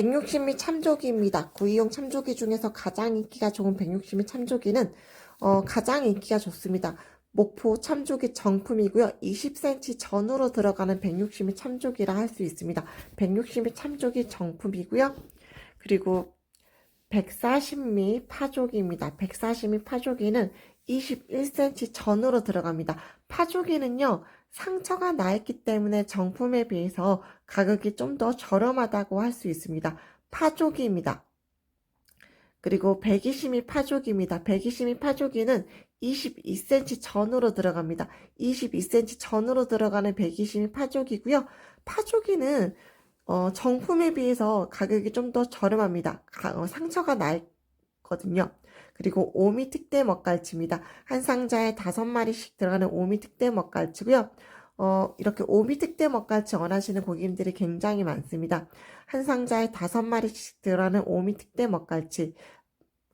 160미 참조기입니다. 구이용 참조기 중에서 가장 인기가 좋은 160미 참조기는 어, 가장 인기가 좋습니다. 목포 참조기 정품이고요. 20cm 전후로 들어가는 160미 참조기라 할 수 있습니다. 160미 참조기 정품이고요. 그리고 140미 파조기입니다. 140미 파조기는 21cm 전후로 들어갑니다. 파조기는요, 상처가 나 있기 때문에 정품에 비해서 가격이 좀 더 저렴하다고 할 수 있습니다. 파조기입니다. 그리고 120미 파조기입니다. 120미 파조기는 22cm 전후로 들어갑니다. 22cm 전후로 들어가는 120미 파조기고요. 파조기는 어, 정품에 비해서 가격이 좀 더 저렴합니다. 가- 어, 상처가 나 거든요. 그리고 오미 특대 먹갈치입니다. 한 상자에 다섯 마리씩 들어가는 오미 특대 먹갈치고요. 어, 이렇게 오미 특대 먹갈치 원하시는 고객님들이 굉장히 많습니다. 한 상자에 다섯 마리씩 들어가는 오미 특대 먹갈치.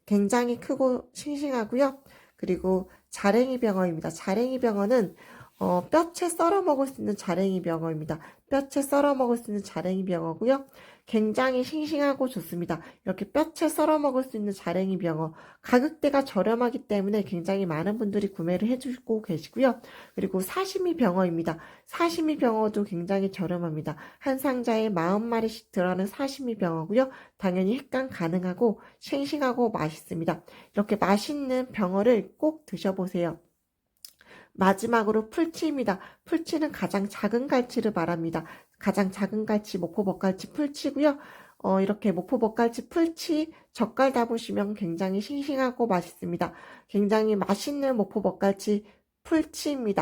굉장히 크고 싱싱하고요. 그리고 자랭이 병어입니다. 자랭이 병어는 어, 뼈채 썰어 먹을 수 있는 자랭이 병어입니다. 뼈채 썰어 먹을 수 있는 자랭이 병어고요. 굉장히 싱싱하고 좋습니다. 이렇게 뼈채 썰어 먹을 수 있는 자랭이 병어. 가격대가 저렴하기 때문에 굉장히 많은 분들이 구매를 해주고 계시고요. 그리고 사시미 병어입니다. 사시미 병어도 굉장히 저렴합니다. 한 상자에 40마리씩 들어가는 사시미 병어고요. 당연히 획간 가능하고 싱싱하고 맛있습니다. 이렇게 맛있는 병어를 꼭 드셔보세요. 마지막으로 풀치입니다. 풀치는 가장 작은 갈치를 말합니다. 가장 작은 갈치, 목포버갈치 풀치고요. 어, 이렇게 목포버갈치 풀치 젓갈 담으시면 굉장히 싱싱하고 맛있습니다. 굉장히 맛있는 목포버갈치 풀치입니다.